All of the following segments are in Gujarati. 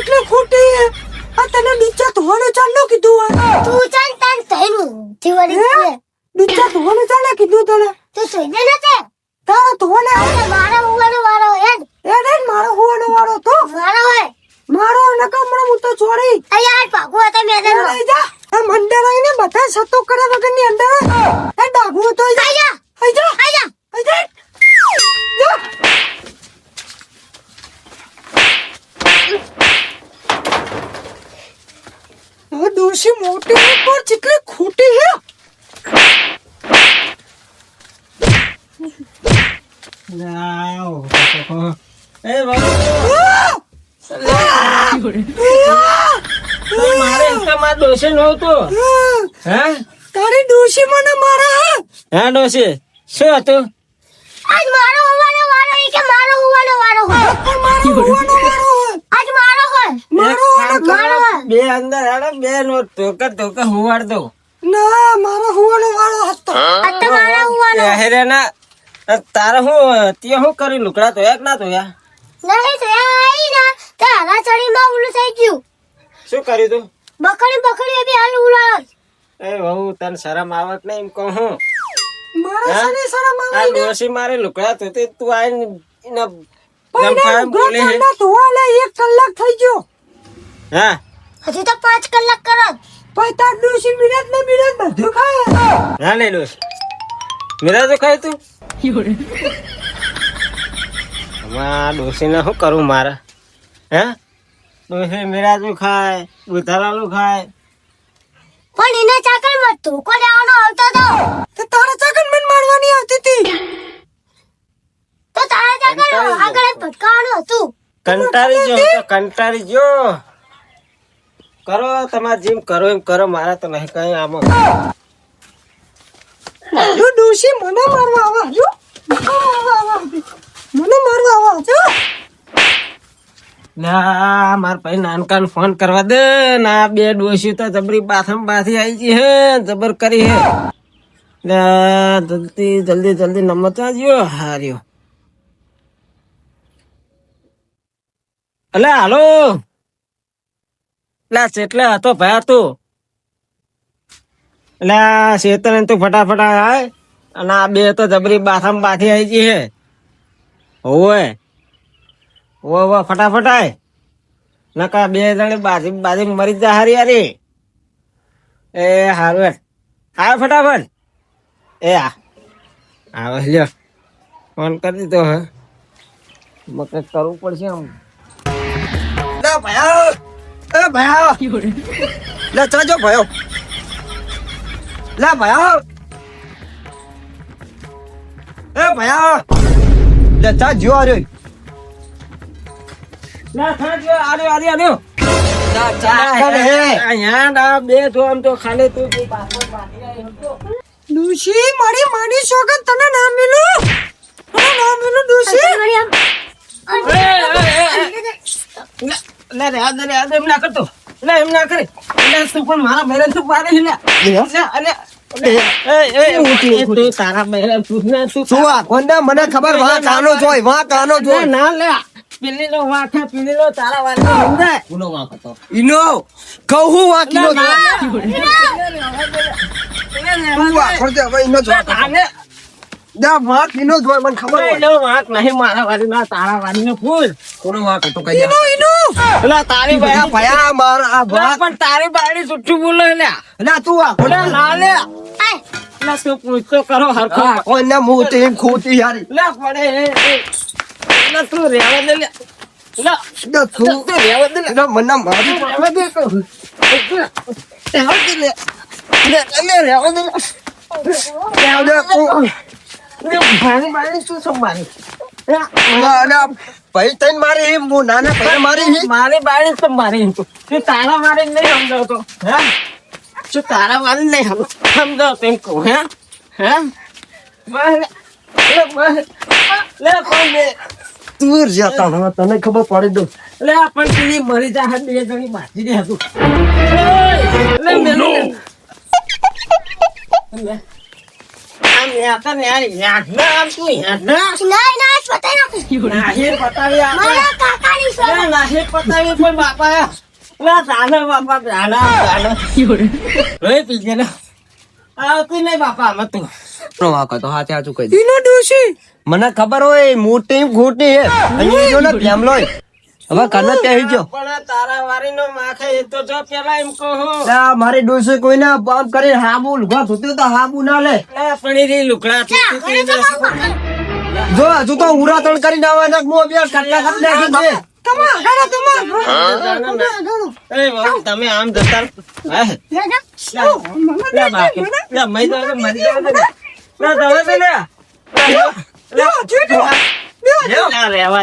કેટલી ખોટી આ તને નીચે ધોવાનું ચાલુ કીધું હે તું ચાલ તાર તૈનું જીવડી? છે. નીચા ધોવાનું ચાલે કીધું તને? તું સોઈને નતે તારા ધોવાને અરે મારા ઉવાનો વારો હે. એ રે મારો હોવાનો વારો તો. મારો હે મારો નકમણો હું તો છોડી. અહીંયા હાલ ભાગુ હતા મેદાનમાં. લઈ જા. આ મંડળ બધા સતો કરે વગરની અંદર. એ ડાગુ તો આઈ જા આઈ જા આઈ જા આઈ જા આઈ જા જા. આ ડોશી મોટી હે પણ જેટલી ખોટી હે લાવ. એ બાબુ, આ! તો મારે તમાર ડોશી નહોતું. આ! હે? તારી ડોશી મને મારે હે? હે ડોશી? શું હતું? આજ મારો ઉવાનો વારો ઈ કે મારો ઉવાનો વારો હોય. મારો હોવાનો વાળો આજ મારો હોય. મારો એક હોવાનો કામ કરો, બે અંદર હેડો, બે નો ધોકા ધોકા હુવાડ દઉં. ના મારો હોવાનો વાળો હતો. મારો હેરે ના, તારે હું તે શું કરી લુકડા ધોયા કે ના ધોયા? નહીં તો એ આઈ ના તારા ચડીમાં ઉલું થઈ ગયું. શું કર્યું તું? બકડી બકડી બી હાલ ઉલાળ એ વહુ તને શરમ આવત નહીં એમ કહું હું. મારે શરમ આ આવે ને? ડોસી મારે લુકડા ધોતી તું આઈને એના પણ જમફા બોલે હે. ધોવાલે એક કલાક થઈ ગયો. હા? હજી તો પાંચ કલાક કરત પછી તાર ડોસી મિનિટ ને મિનિટ બધું ખાય. ના લે ડોસી મેરા ખાય તું? આમાં ડોશીને શું કરું મારે? હે? ડોશી મેરાજુ ખાય બુધારાલું ખાય. પણ એને ચાકર મત ધોકો લેવાનો આવતો તો. તો તારા ચાકર મન મારવાની આવતી હતી. તો તારા ચાકર આગળ ભટકાવાનું હતું. કંટાળી જો કંટાળી જો કરો તમારે જેમ કરો એમ કરો મારા તો નહીં કઈ આમાં. ડોશી મને મારવા આવા. જો. મને મારવા આવા જો. ના, માર ભાઈ નાનકાન ફોન કરવા દે. ના, બે ડોશી તો જબરી પાથમ પાથી આવી ગઈ હે. જબર કરી હે. લે જલ્દી જલ્દી જલ્દી નંબર ચાજ્યો હાર્યો. અલે, હાલો. લા, ચેટલે હતો ભાઈ તું? એટલે શેતન તું ફટાફટ આય અને આ બે તો જબરી બાથમ બાથી આવી ગઈ હે. હોવે. ઓ ઓ ફટાફટ આય નકા બે જણે બાજી બાજી મરી જા હારી હારી એ. હારું. આવ ફટાફટ. એ આ. આવે લ્યો. ફોન કરી દીધો હે. મકે કરવું પડશે આમ. લે ભયા. એ ભયા. લે ચાજો ભયો. લે ભયા. ભયા. લે જો અહીંયા ના બે તો આમ તો ખાલી તું મારી માની સોગન તને ના મિલું તને ના મિલું ડોશી વળી આમ એ, એ, એ, એ. લે લે રે આ રે આ એમ ના કરતો. લે એમ ના કરે. લે તું પણ મારા બહેરન તું પાડે છે લે. લે અલે મને ખબર કાનો જોય કાનો જોય ના લે તારા હતો કહું તું હવે આને મને ખબર હોય નહીં મારા વાળી ના તારા વાળી નો ફૂલ કોનો કઈ તારી ભયા ભયા માર આ પણ તારી બાળી સુઠી બોલે લે લે તું એટલે ના લે એટલે તું પૂછતો કરો હરખો આ કોને મું તે એમ ખોટી યારી લે પડે. લે તું રેવા દે લે. લે લે તું. રેવા દે લે. લે મને મારી રેવા દે કહું. રેવા દે લે. લે લે રેવા દે લે. લે લે તું. લે ભારી ભારી શું સંભાળી ના ના ભાઈ મારી હું નાના ભાઈ મારી મારી બાળી તો મારી. તું તું તારા મારી નહીં સમજાવતો. હે? તું તારા મારી નહીં સમ- સમજાવતો એમ કહું હે? હે? લે પણ તું જતા હવે તને ખબર પડી દો લે આ પણ પેલી મરી જા બે જણી બાજી દે હતું નાહી પતાવી આપણે. મારા કાકાની લે, સોના નાહી પતાવી બાપા. બાપા ને. આવતી નહીં બાપા આમાં તું. નો વાંકો તો હાથે હાચું કહી દે. ડોશી. મને ખબર હોય મોટી ખોટી હે અહીં જો ને ભેમલો હવે કને ત્યાં ગયો પણ તારા વારીનો માખે એ તો જો પેલા એમ કહું. આ મારી ડોસી કોઈને બાપ કરી હાબુ લુગા ધોતી તો હાબુ ના લે. લે, પણ રી લુગડા તૂટી મને તો ગઈ બહુ પકડ જો હજુ તો ઉરાતણ કરીને આવવાના મો કટ નાખી દે તમે આમ જતા. હે?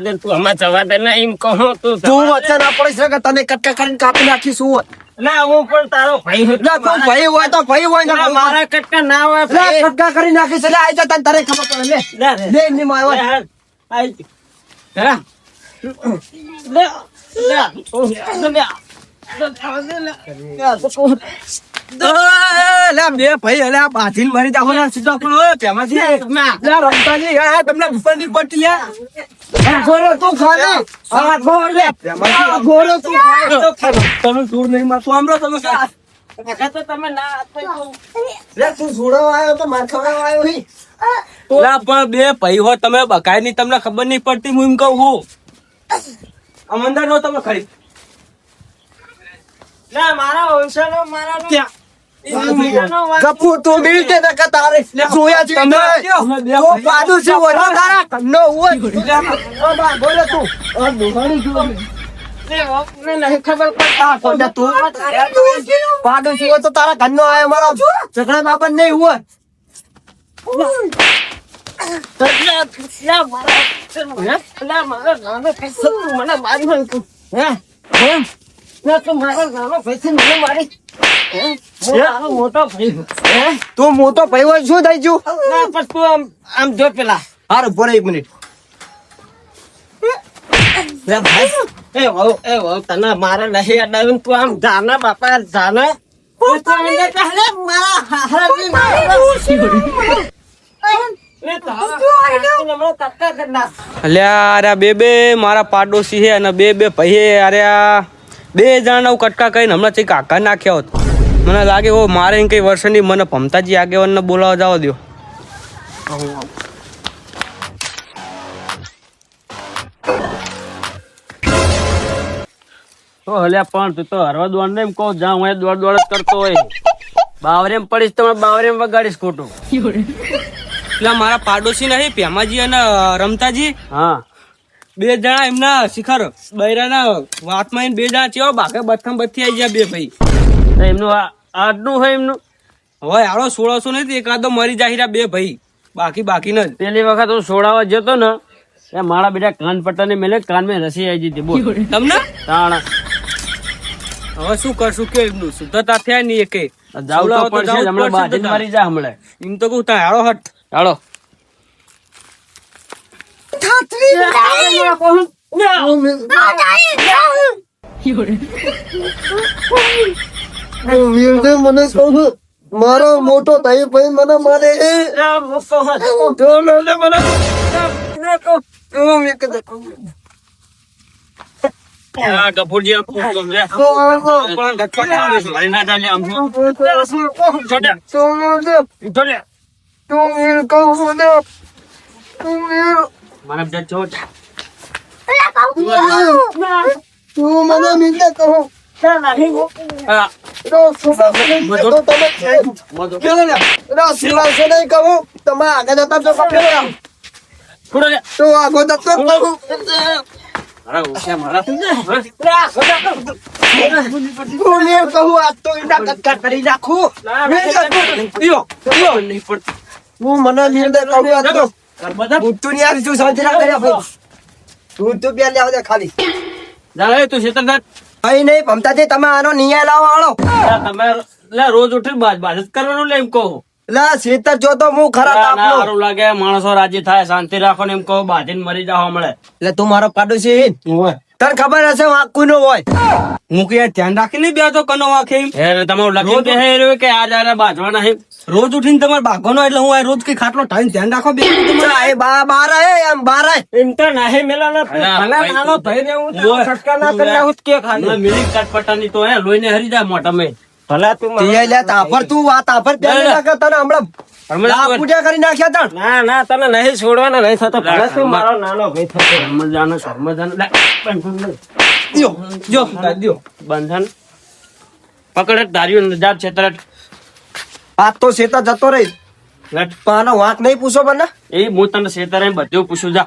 દે તું આમાં જવા દે ને એમ કહું તું. તું વચ્ચે ના પડી શકે તને કટકા કરીને કાપી નાખીશું ના હું પણ તારો ભાઈ. તું ભાઈ હોય તો ભાઈ હોય ને મારા કટકા ના હોય કટકા કરી નાખીશ એટલે આવી જા તને તારે ખબર પડે. લે. લે, એમની માં આવી હાલ. તમે દૂર નહીં માં સાંભળો તમે તમે પણ બે ભાઈ હો તમે બકાયની તમને ખબર નહીં પડતી, હું એમ કહું અમંદર નો તમે ખરી. ના, મારા વંશાનો મારાનો- એ બીજાનો વાત- કપૂ તું મિલ દે ને કે તારે? જોયા છે તમે ઓ પાડું છે ઓછો તારા કન્નો હોય ઓ બા બોલે તું. આ દુહાણી જો લે, બાપને નહીં ખબર પડતી. આ કોને તું પાડું છે તો તારા કન્નો આયો મારો ઝઘડા બાબત નહીં હોય તું મોટો ભાઈ હોય શું થઈ ગયું? પણ તું આમ આમ જો પેલા હારું બોલે એક મિનિટ. એ વહુ એ વહુ તને મારે નહીં અડાવીને તું આમ જાને બાપા જાને? મારા અલ્યા અરે બે બે મારા પાડોશી છે અને બે બે ભાઈ અરે આ બે જણા કટકા કરીને હમણાં ચઈ કાકા નાખ્યા હોત. મને લાગે હો, મારે કઈ વર્ષની મને ભમતાજી આગેવાનને બોલાવવા જવા દો તો હલ્યા પણ તું તો હરવા દોડ કહો, જ્યાં હું દોડ જ કરતો હોય. બાવરેમ પડીશ તો બાવરેમ વગાડીશ ખોટું. પેલા મારા પાડોશી નહીં પેમાજી અને રમતાજી. હા. બે જણા એમના શિખર બૈરાના વાતમાં બે જણા ચેવા બાકે બથમ બથી આવી ગયા બે ભાઈ. એમનું આજનું હોય એમનું? હવે આડો સોળસો નહીં એકાદો મરી જાય બે ભાઈ. બાકી બાકી ન પેલી વખત હું સોળાવા જતો ને એ મારા બેટા કાન પટ્ટા ને મેલે કાન મેં રસી આવી જતી બોલ. તમને? તાણા. હવે શું કરશું કે એમનું? શુદ્ધતા થયા નહીં એકે. જાવ તો પડશે હમણાં બાજી મારી જા હમણાં. એમ તો કહું તા હાલો હટ. હાલો. મને કહું. મારો મોટો ભાઈ ભાઈ મને મારે આ આમ કોણ ગટપટ આવે છે? ના? છોડ્યા. છોડ્યા. મને બધા. તું કહો આ, કહું આગળ જતા તો. તો આગળ જતો મારા. કહું આજ તો એના કરી નાખું નહીં પડતી. હું મને કહું તો ની આવી તું શાંતિ ના કર્યા ભાઈ તું તું બે લેવા દે ખાલી જા તું શેતર ભાઈ નહીં ભમતાજી તમે આનો નિયા લાવો આણો તમે લે, રોજ ઉઠી બાજ બાજ જ કરવાનું લે એમ કહું લા શેતર જો તો હું ખરા ના, ના, તાપનો. સારું લાગે માણસો રાજી થાય શાંતિ રાખો ને એમ કહો બાજીને મરી જાવ હમણાં. એટલે તું મારો પાડોશી હે? તને ખબર હશે વાંકું નો હોય. હું કે ધ્યાન રાખી નહીં બે તો કનો વાંખે. તમારું લખી કે આ જારે બાજવાના હે? રોજ ઉઠીને તમારે ભાગવાનો એટલે હું આ રોજ કઈ ખાટલો ટાઈમ ધ્યાન રાખો બે એ બાર આય એમ બાર આય એમ તો નહીં મેલાના તું ભલા નાનો ભાઈ ને હું. ખટકા ના કરી. નાખું કે ખાલી મિલી કટપટાની તો હે લોહીને હરી જાય મોઢામાં. ભલા તું તે લે તાફર તું આ તાફર ના. નાખે તને હમણાં પૂજા કરી નાખ્યા તણ ના ના તને નહીં છોડવાના નહીં થતો ભલે તું મારો નાનો ભાઈ થતો ઘરમાં જાનો, ઘરમાં જાનો. લે, બંધન લે. દ્યો જો બંધન પકડ ધાર્યું ને જાત છે તરત આ તો શેતા જતો રહી. લટપાનો વાંક નહીં પૂછો મને. એ હું તને શેતરે બધું પૂછું. જા.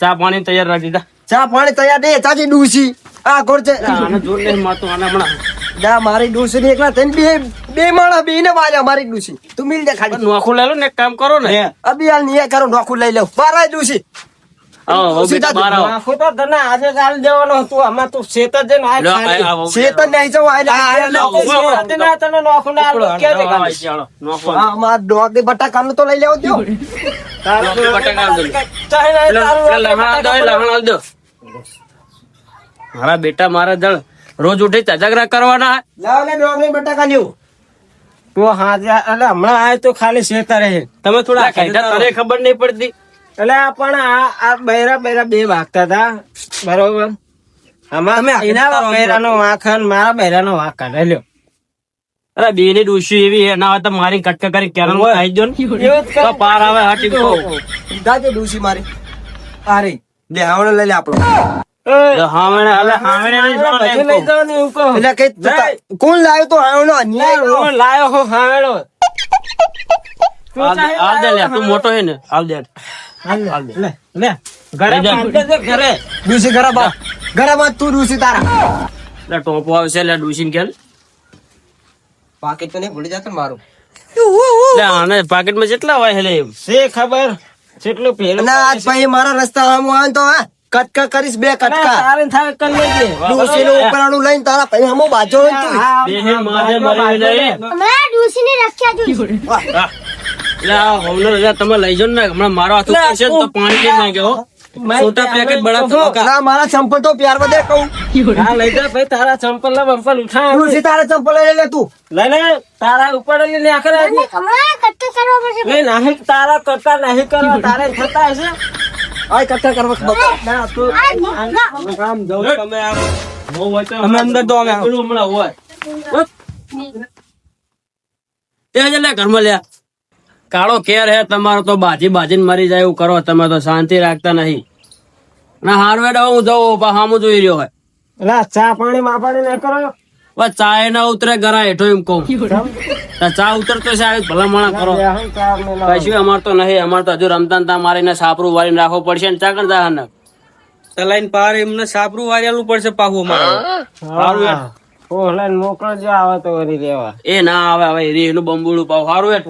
ચા પાણી તૈયાર રાખી દીધા ચા પાણી તૈયાર નહીં ચાચી ડૂસી. આ કોણ છે. આને જોર નહીં મારતો આને હમણાં ના મારી ડૂસી ની એકલા થઈને બે બે માણસ બે ને વાળ્યા મારી ડૂસી. તું મિલ દે ખાલી. નોખું લઈ લો ને એક કામ કરો ને. અબી હાલ નહીં કરો નોખું લઈ લો મારા ડૂસી. તને આજે શેત જ શેત જ તને દે ની બટાકાનું તો લઈ લેવો બટાકા દો. મારા બેટા મારા જળ રોજ ઉઠી ચજાગરા કરવાના લાવ બટાકા લ્યો. તો હા હમણાં આય તો ખાલી શેતા રહે તમે થોડા તને ખબર નહીં પડતી. એટલે પણ આ આ બૈરા બૈરા બે વાગતા હતા. બરોબર? આમાં એના બૈરાનો વાંક અને મારા બૈરાનો વાંક કાઢેલો અરે બે ની ડોશી એવી હે હોય તો મારી કટકા કરી કેરમ ને. પાર આવે મારી. આ લે આવડો લઈ લે આપણો. કોણ લાવ્યો તો નો. લાયો હું તું મોટો હે ને આવ દે. લે, લે. ઘરે લઈ ઘરે. ડૂસી ઘરે બા. ઘરે માં તું ડૂસી તારા. લે ટોપો આવશે લે ડોશીને કે પાકીટ તો નહીં ભૂલી જતો મારું. લે આને પાકેટમાં જેટલા હોય હેલે એમ. ખબર? કેટલું પેલું અને આજ ભાઈ મારા રસ્તા આમ આવે તો હા કટકા કરીશ બે કટકા. તારે થાય કરી લેજે. ડૂસી નું ઉપરાણું લઈને તારા ભાઈ હમો બાજો તું. બે હે મારે મરી નહીં હમણાં ડૂસીની રક્ષા જોઈશે. વાહ. તમે લઈ જાઓ ને હમણાં મારો હાથ તો પાણી લઈ હો છોટા પેકેટ બડા ધમાકા. મારા ચંપલ તો પ્યાર વધે કહું. હા લઈ જા ભાઈ તારા ચંપલ ના બંપલ ઉઠાય ડૂસી તારા ચંપલ લઈ લે તું. લઈ લે તારા ઉપર આખરે. લઈ નાહી તારા કરતા નહીં કરવા તારે થતા હશે. કરવા. ના તું. આમ જવું તમે આમ. અમે અંદર તો અમે પેલું હમણાં હોય. એ જ લે ઘરમાં લે. કાળો કેર હે તમારો તો બાજી બાજીને મરી જાય એવું કરો. તમે તો શાંતિ રાખતા નહીં. ના હાર વેડા હું જઉં હામું જોઈ રહ્યો હોય. એટલે ચા પાણી માં પાણી ના કરો. બસ ચા ના ઉતરે ગરા હેઠો એમ કહું. ચા ઉતરતો છે આવી ભલામણા કરો. કશું અમાર તો નહીં અમાર તો હજુ રમતા ને તા મારીને સાપરું વાળીને રાખવું પડશે ને ચા કરતા હને? તલાઈને પાર એમને સાપરું વાળેલું પડશે પાહું અમારે. ઓહલાન મોકલજો આવે તો વરી રેવા એ ના આવે હવે એનું બંબુડું પાવ. સારું એ